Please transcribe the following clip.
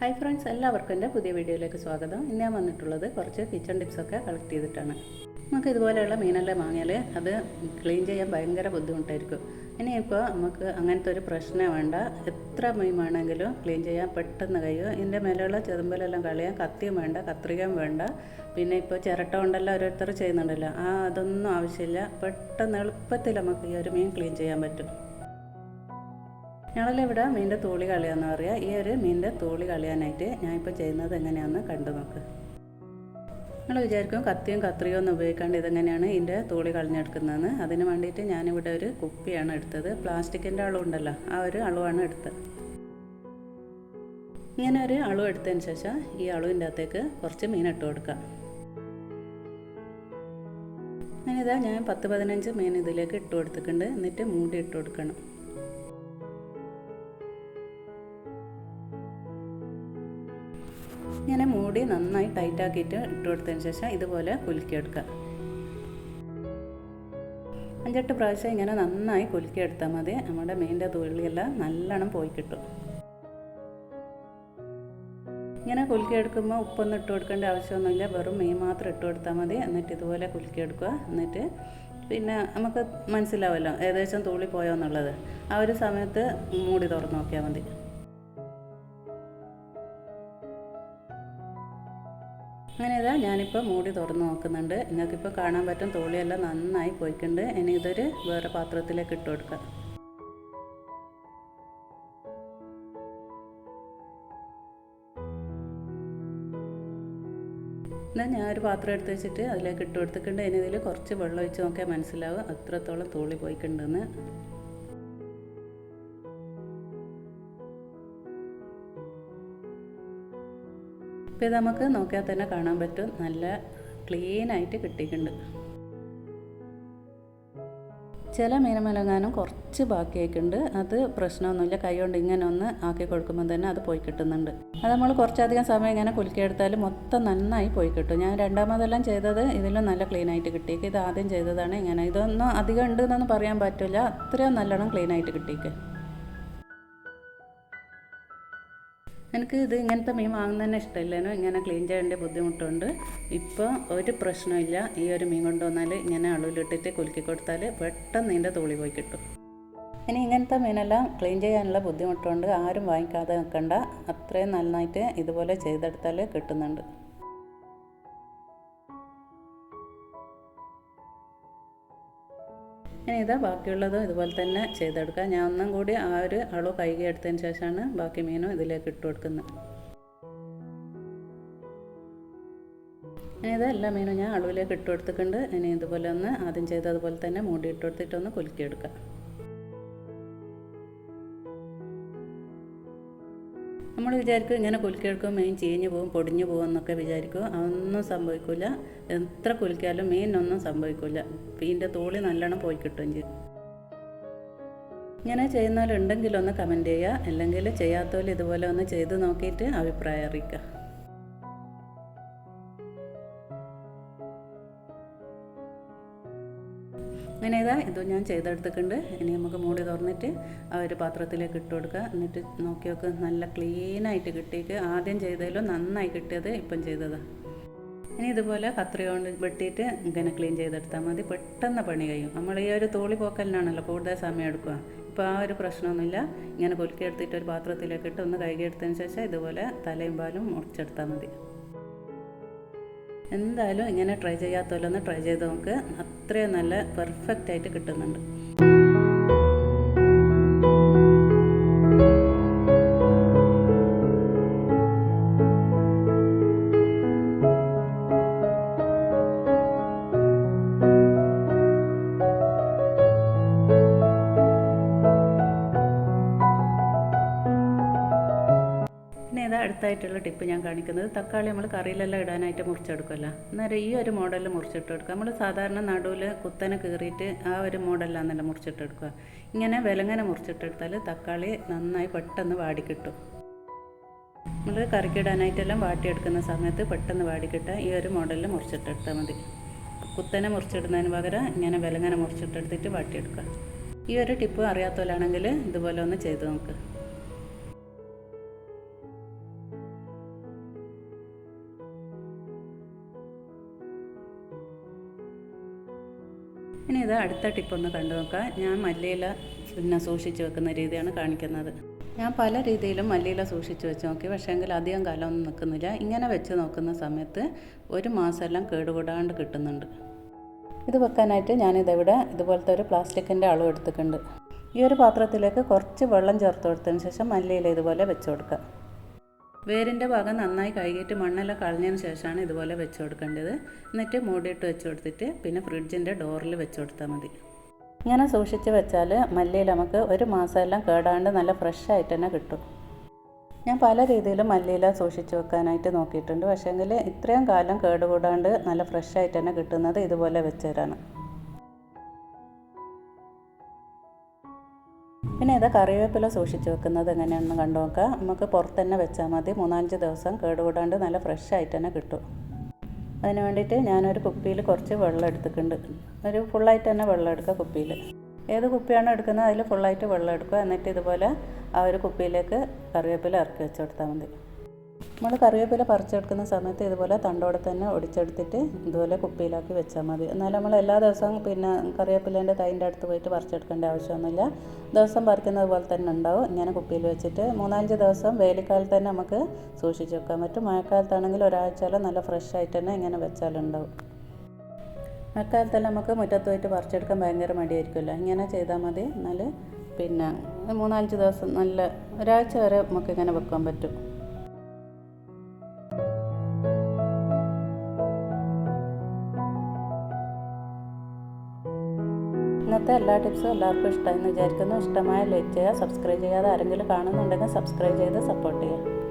Hi friends എല്ലാവർക്കും എന്റെ പുതിയ വീഡിയോയിലേക്ക് സ്വാഗതം. ഇന്ന് ഞാൻ വന്നിട്ടുള്ളത് കുറച്ച് കിച്ചൺ ടിപ്സൊക്കെ കളക്ട് ചെയ്തിട്ടാണ്. നമുക്ക് ഇതുപോലെയുള്ള മീനെല്ലാം വാങ്ങിയാൽ അത് ക്ലീൻ ചെയ്യാൻ ഭയങ്കര ബുദ്ധിമുട്ടായിരിക്കും. ഇനിയിപ്പോൾ നമുക്ക് അങ്ങനത്തെ ഒരു പ്രശ്നം വേണ്ട. എത്ര മീൻ വേണമെങ്കിലും ക്ലീൻ ചെയ്യാൻ പെട്ടെന്ന് കഴിയും. ഇതിന്റെ മേലെയുള്ള ചെതുമ്പലെല്ലാം കളയാൻ കത്തിയും വേണ്ട കത്രികയും വേണ്ട. പിന്നെ ഇപ്പോൾ ചിരട്ട കൊണ്ടെല്ലാം ഓരോരുത്തർ ചെയ്യുന്നുണ്ടല്ലോ. ആ അതൊന്നും ആവശ്യമില്ല. പെട്ടെന്ന് എളുപ്പത്തിൽ നമുക്ക് ഈ ഒരു മീൻ ക്ലീൻ ചെയ്യാൻ പറ്റും. ഞങ്ങളെല്ലാം ഇവിടെ മീനിന്റെ തോളി കളിയാന്ന് പറയുക ഈ ഒരു മീനിന്റെ തോളി കളയാനായിട്ട് ഞാനിപ്പോൾ ചെയ്യുന്നത് എങ്ങനെയാണെന്ന് കണ്ടു നോക്ക്. നിങ്ങൾ വിചാരിക്കും കത്തിയും കത്രിയും ഒന്നും ഉപയോഗിക്കാണ്ട് ഇതെങ്ങനെയാണ് ഇതിന്റെ തോളി കളഞ്ഞെടുക്കുന്നതെന്ന്. അതിന് വേണ്ടിയിട്ട് ഞാനിവിടെ ഒരു കുപ്പിയാണ് എടുത്തത്. പ്ലാസ്റ്റിക്കിന്റെ അളവുണ്ടല്ലോ ആ ഒരു അളവാണ് എടുത്തത്. ഇങ്ങനെ ഒരു അളവ് എടുത്തതിന് ശേഷം ഈ അളവിന്റെ അകത്തേക്ക് കുറച്ച് മീൻ ഇട്ട് കൊടുക്കാം ഞാനിതാ ഞാൻ പത്ത് പതിനഞ്ച് മീൻ ഇതിലേക്ക് ഇട്ട് കൊടുത്തിട്ടുണ്ട്. എന്നിട്ട് മൂടി ഇട്ട് കൊടുക്കണം. മൂടി നന്നായി ടൈറ്റ് ആക്കിയിട്ട് ഇട്ട് കൊടുത്തതിന് ശേഷം ഇതുപോലെ കുലുക്കിയെടുക്കുക. അഞ്ചെട്ട് പ്രാവശ്യം ഇങ്ങനെ നന്നായി കുലുക്കിയെടുത്താൽ മതി. നമ്മുടെ മീനിന്റെ തുള്ളിയെല്ലാം നല്ലോണം പോയി കിട്ടും. ഇങ്ങനെ കുലുക്കിയെടുക്കുമ്പോൾ ഉപ്പൊന്നും ഇട്ട് കൊടുക്കേണ്ട ആവശ്യമൊന്നുമില്ല. വെറും മീൻ മാത്രം ഇട്ട് കൊടുത്താൽ മതി. എന്നിട്ട് ഇതുപോലെ കുലുക്കിയെടുക്കുക. എന്നിട്ട് പിന്നെ നമുക്ക് മനസ്സിലാവുമല്ലോ ഏകദേശം തൂളി പോയോ എന്നുള്ളത്. ആ ഒരു സമയത്ത് മൂടി തുറന്നു നോക്കിയാൽ മതി. അങ്ങനെ ഇതാ ഞാനിപ്പോൾ മൂടി തുറന്ന് നോക്കുന്നുണ്ട്. നിങ്ങൾക്കിപ്പോൾ കാണാൻ പറ്റും തോളിയെല്ലാം നന്നായി പോയിക്കുണ്ട് ഇനി ഇതൊരു വേറെ പാത്രത്തിലേക്ക് ഇട്ട് കൊടുക്കാം. എന്നാൽ ഞാൻ ഒരു പാത്രം എടുത്ത് വെച്ചിട്ട് അതിലേക്ക് ഇട്ട് കൊടുത്തിട്ടുണ്ട്. ഇനി ഇതിൽ കുറച്ച് വെള്ളം ഒഴിച്ച് നോക്കിയാൽ മനസ്സിലാവും അത്രത്തോളം തോളി പോയിക്കുണ്ടെന്ന്. ഇപ്പോൾ ഇത് നമുക്ക് നോക്കിയാൽ തന്നെ കാണാൻ പറ്റും. നല്ല ക്ലീൻ ആയിട്ട് കിട്ടിയിട്ടുണ്ട്. ചില മീനമലങ്ങാനും കുറച്ച് ബാക്കിയായിട്ടുണ്ട്. അത് പ്രശ്നമൊന്നുമില്ല. കൈകൊണ്ട് ഇങ്ങനെ ഒന്ന് ആക്കി കൊടുക്കുമ്പോൾ തന്നെ അത് പോയി കിട്ടുന്നുണ്ട്. അത് നമ്മൾ കുറച്ചധികം സമയം ഇങ്ങനെ കുലുക്കിയെടുത്താൽ മൊത്തം നന്നായി പോയി കിട്ടും. ഞാൻ രണ്ടാമതെല്ലാം ചെയ്തത് ഇതിലും നല്ല ക്ലീൻ ആയിട്ട് കിട്ടിയേക്ക്. ഇത് ആദ്യം ചെയ്തതാണ് ഇങ്ങനെ. ഇതൊന്നും അധികം ഉണ്ട് എന്നൊന്നും പറയാൻ പറ്റില്ല. അത്രയും നല്ലോണം ക്ലീൻ ആയിട്ട് കിട്ടിയേക്ക്. എനിക്ക് ഇത് ഇങ്ങനത്തെ മീൻ വാങ്ങുന്നതന്നെ ഇഷ്ടമില്ലേനോ ഇങ്ങനെ ക്ലീൻ ചെയ്യേണ്ട ബുദ്ധിമുട്ടുണ്ട്. ഇപ്പോൾ ഒരു പ്രശ്നമില്ല ഈ ഒരു മീൻ കൊണ്ടുവന്നാൽ ഇങ്ങനെ അളവിലിട്ടിട്ട് കുലുക്കി കൊടുത്താൽ പെട്ടെന്ന് ഇതിന്റെ തുള്ളി പോയി കിട്ടും. ഇനി ഇങ്ങനത്തെ മീനെല്ലാം ക്ലീൻ ചെയ്യാനുള്ള ബുദ്ധിമുട്ടുണ്ട്. ആരും വാങ്ങിക്കാതെ നിൽക്കണ്ട അത്രയും നന്നായിട്ട് ഇതുപോലെ ചെയ്തെടുത്താൽ കിട്ടുന്നുണ്ട്. ഇനി ഇതാ ബാക്കിയുള്ളതും ഇതുപോലെ തന്നെ ചെയ്തെടുക്കുക. ഞാൻ ഒന്നും കൂടി ആ ഒരു അളവ് കൈകി എടുത്തതിന് ശേഷമാണ് ബാക്കി മീനും ഇതിലേക്ക് ഇട്ട് കൊടുക്കുന്നത്. ഇനി ഇത് എല്ലാ മീനും ഞാൻ അളവിലേക്ക് ഇട്ട് കൊടുത്തിട്ടുണ്ട്. ഇനി ഇതുപോലെ ഒന്ന് ആദ്യം ചെയ്തതുപോലെ തന്നെ മൂടി ഇട്ട് കൊടുത്തിട്ടൊന്ന് കുലുക്കിയെടുക്കുക. നമ്മൾ വിചാരിക്കും ഇങ്ങനെ കുലുക്കിയെടുക്കും മീൻ ചീഞ്ഞു പോകും പൊടിഞ്ഞു പോകും എന്നൊക്കെ വിചാരിക്കും. അതൊന്നും സംഭവിക്കില്ല എത്ര കുലുക്കിയാലും മീനൊന്നും സംഭവിക്കില്ല മീനിന്റെ തോളി നല്ലോണം പോയി കിട്ടും ചെയ്യും. ഇങ്ങനെ ചെയ്യുന്നവരുണ്ടെങ്കിലൊന്ന് കമന്റ് ചെയ്യുക. അല്ലെങ്കിൽ ചെയ്യാത്തവർ ഇതുപോലെ ഒന്ന് ചെയ്ത് നോക്കിയിട്ട് അഭിപ്രായം അറിയിക്കുക. അങ്ങനെ ഇതാ ഇതും ഞാൻ ചെയ്തെടുത്തിട്ടുണ്ട്. ഇനി നമുക്ക് മൂടി തുറന്നിട്ട് ആ ഒരു പാത്രത്തിലേക്ക് ഇട്ട് കൊടുക്കുക. എന്നിട്ട് നോക്കി നോക്ക് നല്ല ക്ലീനായിട്ട് കിട്ടിയിട്ട് ആദ്യം ചെയ്തതിലും നന്നായി കിട്ടിയത് ഇപ്പം ചെയ്തതാണ് ഇനി ഇതുപോലെ കത്രി കൊണ്ട് വെട്ടിയിട്ട് ഇങ്ങനെ ക്ലീൻ ചെയ്തെടുത്താൽ മതി. പെട്ടെന്ന് പണി കഴിയും. നമ്മൾ ഈ ഒരു തോളി പോക്കലിനാണല്ലോ കൂടുതൽ സമയം എടുക്കുക. ഇപ്പോൾ ആ ഒരു പ്രശ്നമൊന്നുമില്ല. ഇങ്ങനെ കുലുക്കി എടുത്തിട്ട് ഒരു പാത്രത്തിലേക്ക് ഇട്ട് ഒന്ന് കഴുകിയെടുത്തതിന് ശേഷം ഇതുപോലെ തലയും പാലും മുറിച്ചെടുത്താൽ മതി. എന്തായാലും ഇങ്ങനെ ട്രൈ ചെയ്യാത്തല്ലോ ഒന്ന് ട്രൈ ചെയ്ത് നോക്ക്. അത്രയും നല്ല പെർഫെക്റ്റ് ആയിട്ട് കിട്ടുന്നുണ്ട്. ഇതാ അടുത്തായിട്ടുള്ള ടിപ്പ് ഞാൻ കാണിക്കുന്നത്. തക്കാളി നമ്മൾ കറിയിലെല്ലാം ഇടാനായിട്ട് മുറിച്ചെടുക്കുമല്ലോ. അന്നേരം ഈ ഒരു മോഡലിൽ മുറിച്ചിട്ട് എടുക്കുക നമ്മൾ സാധാരണ നടുവിൽ കുത്തനെ കീറിയിട്ട് ആ ഒരു മോഡലിലാണെന്നല്ല മുറിച്ചിട്ടെടുക്കുക. ഇങ്ങനെ വിലങ്ങനെ മുറിച്ചിട്ടെടുത്താൽ തക്കാളി നന്നായി പെട്ടെന്ന് വാടിക്കിട്ടും. നമ്മൾ കറിക്കിടാനായിട്ടെല്ലാം വാട്ടിയെടുക്കുന്ന സമയത്ത് പെട്ടെന്ന് വാടിക്കിട്ടാൽ ഈ ഒരു മോഡലിൽ മുറിച്ചിട്ടെടുത്താൽ മതി. കുത്തനെ മുറിച്ചിടുന്നതിന് പകരം ഇങ്ങനെ വിലങ്ങനെ മുറിച്ചിട്ടെടുത്തിട്ട് വാട്ടിയെടുക്കുക. ഈ ഒരു ടിപ്പ് അറിയാത്തവരാണെങ്കിൽ ഇതുപോലെ ഒന്ന് ചെയ്ത് നോക്ക്. ഇത് അടുത്ത ടിപ്പൊന്ന് കണ്ടു നോക്കാം. ഞാൻ മല്ലിയില പിന്നെ സൂക്ഷിച്ച് വെക്കുന്ന രീതിയാണ് കാണിക്കുന്നത്. ഞാൻ പല രീതിയിലും മല്ലിയില സൂക്ഷിച്ച് വെച്ച് നോക്കി. പക്ഷേ എങ്കിൽ അധികം കാലമൊന്നും നിൽക്കുന്നില്ല. ഇങ്ങനെ വെച്ച് നോക്കുന്ന സമയത്ത് ഒരു മാസമെല്ലാം കേടുകൂടാണ്ട് കിട്ടുന്നുണ്ട്. ഇത് വെക്കാനായിട്ട് ഞാനിതിവിടെ ഇതുപോലത്തെ ഒരു പ്ലാസ്റ്റിക്കിന്റെ അളവ് എടുത്തിട്ടുണ്ട്. ഈ ഒരു പാത്രത്തിലേക്ക് കുറച്ച് വെള്ളം ചേർത്ത് കൊടുത്തതിന് ശേഷം മല്ലിയില ഇതുപോലെ വെച്ച് കൊടുക്കുക. വേരിന്റെ ഭാഗം നന്നായി കഴുകിയിട്ട് മണ്ണെല്ലാം കളഞ്ഞതിന് ശേഷമാണ് ഇതുപോലെ വെച്ച് കൊടുക്കേണ്ടത്. എന്നിട്ട് മൂടിയിട്ട് വെച്ച് കൊടുത്തിട്ട് പിന്നെ ഫ്രിഡ്ജിന്റെ ഡോറിൽ വെച്ച് കൊടുത്താൽ മതി. ഇങ്ങനെ സൂക്ഷിച്ച് വെച്ചാൽ മല്ലിയിൽ നമുക്ക് ഒരു മാസമെല്ലാം കേടാണ്ട് നല്ല ഫ്രഷ് ആയിട്ട് തന്നെ കിട്ടും. ഞാൻ പല രീതിയിലും മല്ലിയില സൂക്ഷിച്ച് വെക്കാനായിട്ട് നോക്കിയിട്ടുണ്ട്. പക്ഷേങ്കിൽ ഇത്രയും കാലം കേടുകൂടാണ്ട് നല്ല ഫ്രഷ് ആയിട്ട് തന്നെ കിട്ടുന്നത് ഇതുപോലെ വെച്ചുതരാണ് പിന്നെ ഇത് കറിവേപ്പില സൂക്ഷിച്ച് വെക്കുന്നത് എങ്ങനെയാണെന്ന് കണ്ടു നോക്കാം. നമുക്ക് പുറത്ത് തന്നെ വെച്ചാൽ മതി. മൂന്നാലഞ്ച് ദിവസം കേടുകൂടാണ്ട് നല്ല ഫ്രഷ് ആയിട്ട് തന്നെ കിട്ടും. അതിന് വേണ്ടിയിട്ട് ഞാനൊരു കുപ്പിയിൽ കുറച്ച് വെള്ളം എടുത്തിട്ടുണ്ട്. ഒരു ഫുള്ളായിട്ട് തന്നെ വെള്ളം എടുക്കുക കുപ്പിയിൽ. ഏത് കുപ്പിയാണോ എടുക്കുന്നത് അതിൽ ഫുള്ളായിട്ട് വെള്ളം എടുക്കുക. എന്നിട്ട് ഇതുപോലെ ആ ഒരു കുപ്പിയിലേക്ക് കറിവേപ്പില ഇറക്കി വെച്ച് കൊടുത്താൽ മതി. നമ്മൾ കറിവേപ്പില പറിച്ചെടുക്കുന്ന സമയത്ത് ഇതുപോലെ തണ്ടോടെ തന്നെ ഒടിച്ചെടുത്തിട്ട് ഇതുപോലെ കുപ്പിയിലാക്കി വെച്ചാൽ മതി. എന്നാൽ നമ്മൾ എല്ലാ ദിവസവും പിന്നെ കറിവേപ്പിലേന്റെ തൈന്റെ അടുത്ത് പോയിട്ട് പറിച്ചെടുക്കേണ്ട ആവശ്യമൊന്നുമില്ല. ദിവസം പറിക്കുന്നത് പോലെ തന്നെ ഉണ്ടാവും. ഇങ്ങനെ കുപ്പിയിൽ വെച്ചിട്ട് മൂന്നാലഞ്ച് ദിവസം വേലിക്കാലത്ത് തന്നെ നമുക്ക് സൂക്ഷിച്ച് വെക്കാൻ പറ്റും. മഴക്കാലത്താണെങ്കിൽ ഒരാഴ്ചയിലും നല്ല ഫ്രഷ് ആയിട്ട് തന്നെ ഇങ്ങനെ വെച്ചാലുണ്ടാവും. മഴക്കാലത്തെല്ലാം നമുക്ക് മുറ്റത്ത് പോയിട്ട് പറിച്ചെടുക്കാൻ ഭയങ്കര മടിയായിരിക്കുമല്ലോ. ഇങ്ങനെ ചെയ്താൽ മതി. എന്നാൽ പിന്നെ മൂന്നാലഞ്ച് ദിവസം നല്ല ഒരാഴ്ച വരെ നമുക്ക് ഇങ്ങനെ വെക്കാൻ പറ്റും. ഇന്നത്തെ എല്ലാ ടിപ്സും എല്ലാവർക്കും എന്ന് വിചാരിക്കുന്നു. ഇഷ്ടമായ ലൈക്ക് ചെയ്യുക സബ്സ്ക്രൈബ് ചെയ്യാതെ ആരെങ്കിലും കാണുന്നുണ്ടെങ്കിൽ സബ്സ്ക്രൈബ് ചെയ്ത് സപ്പോർട്ട് ചെയ്യുക.